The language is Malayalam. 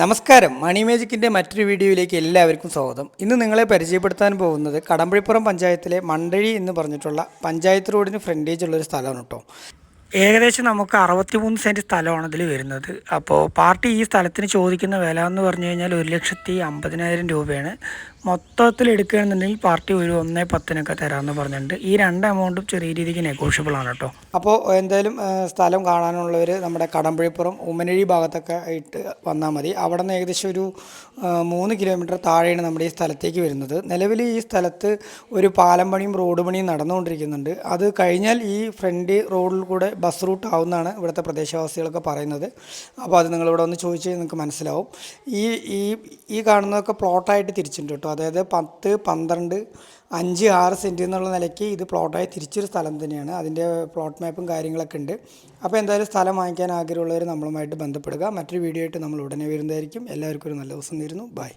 നമസ്കാരം. മണി മേജിക്കിന്റെ മറ്റൊരു വീഡിയോയിലേക്ക് എല്ലാവർക്കും സ്വാഗതം. ഇന്ന് നിങ്ങളെ പരിചയപ്പെടുത്താൻ പോകുന്നത് കടമ്പഴിപ്പുറം പഞ്ചായത്തിലെ മണ്ടഴി എന്ന് പറഞ്ഞിട്ടുള്ള പഞ്ചായത്ത് റോഡിന് ഫ്രണ്ടേജ് ഉള്ളൊരു സ്ഥലമാണ് കേട്ടോ. ഏകദേശം നമുക്ക് അറുപത്തിമൂന്ന് സെന്റ് സ്ഥലമാണ് ഇതിൽ വരുന്നത്. അപ്പോൾ പാർട്ടി ഈ സ്ഥലത്തിന് ചോദിക്കുന്ന വില എന്ന് പറഞ്ഞു കഴിഞ്ഞാൽ ഒരു ലക്ഷത്തി അമ്പതിനായിരം രൂപയാണ്. മൊത്തത്തിൽ എടുക്കുകയാണെന്നുണ്ടെങ്കിൽ പാർട്ടി ഒരു ഒന്നേ പത്തിനൊക്കെ തരാമെന്ന് പറഞ്ഞിട്ടുണ്ട്. ഈ രണ്ട് എമൗണ്ടും ചെറിയ രീതിക്ക് നെഗോഷ്യബിൾ ആണ് കേട്ടോ. അപ്പോൾ എന്തായാലും സ്ഥലം കാണാനുള്ളവർ നമ്മുടെ കടമ്പഴിപ്പുറം ഉമ്മനഴി ഭാഗത്തൊക്കെ ആയിട്ട് വന്നാൽ മതി. അവിടെ നിന്ന് ഏകദേശം ഒരു മൂന്ന് കിലോമീറ്റർ താഴെയാണ് നമ്മുടെ ഈ സ്ഥലത്തേക്ക് വരുന്നത്. നിലവിൽ ഈ സ്ഥലത്ത് ഒരു പാലം പണിയും റോഡ് പണിയും നടന്നുകൊണ്ടിരിക്കുന്നുണ്ട്. അത് കഴിഞ്ഞാൽ ഈ ഫ്രണ്ട് റോഡിൽ കൂടെ ബസ് റൂട്ട് ആവുമെന്നാണ് ഇവിടുത്തെ പ്രദേശവാസികളൊക്കെ പറയുന്നത്. അപ്പോൾ അത് നിങ്ങളിവിടെ ഒന്ന് ചോദിച്ച് നിങ്ങൾക്ക് മനസ്സിലാവും. ഈ ഈ ഈ കാണുന്നതൊക്കെ പ്ലോട്ടായിട്ട് തിരിച്ചിട്ടുണ്ട് കേട്ടോ. അതായത് പത്ത് പന്ത്രണ്ട് അഞ്ച് ആറ് സെന്റ് എന്നുള്ള നിലയ്ക്ക് ഇത് പ്ലോട്ടായി തിരിച്ചൊരു സ്ഥലം തന്നെയാണ്. അതിന്റെ പ്ലോട്ട് മാപ്പും കാര്യങ്ങളൊക്കെ ഉണ്ട്. അപ്പോൾ എന്തായാലും സ്ഥലം വാങ്ങിക്കാൻ ആഗ്രഹമുള്ളവർ നമ്മളുമായിട്ട് ബന്ധപ്പെടുക. മറ്റൊരു വീഡിയോ ആയിട്ട് നമ്മൾ ഉടനെ വരുന്നതായിരിക്കും. എല്ലാവർക്കും ഒരു നല്ല ദിവസം നേരുന്നു. ബൈ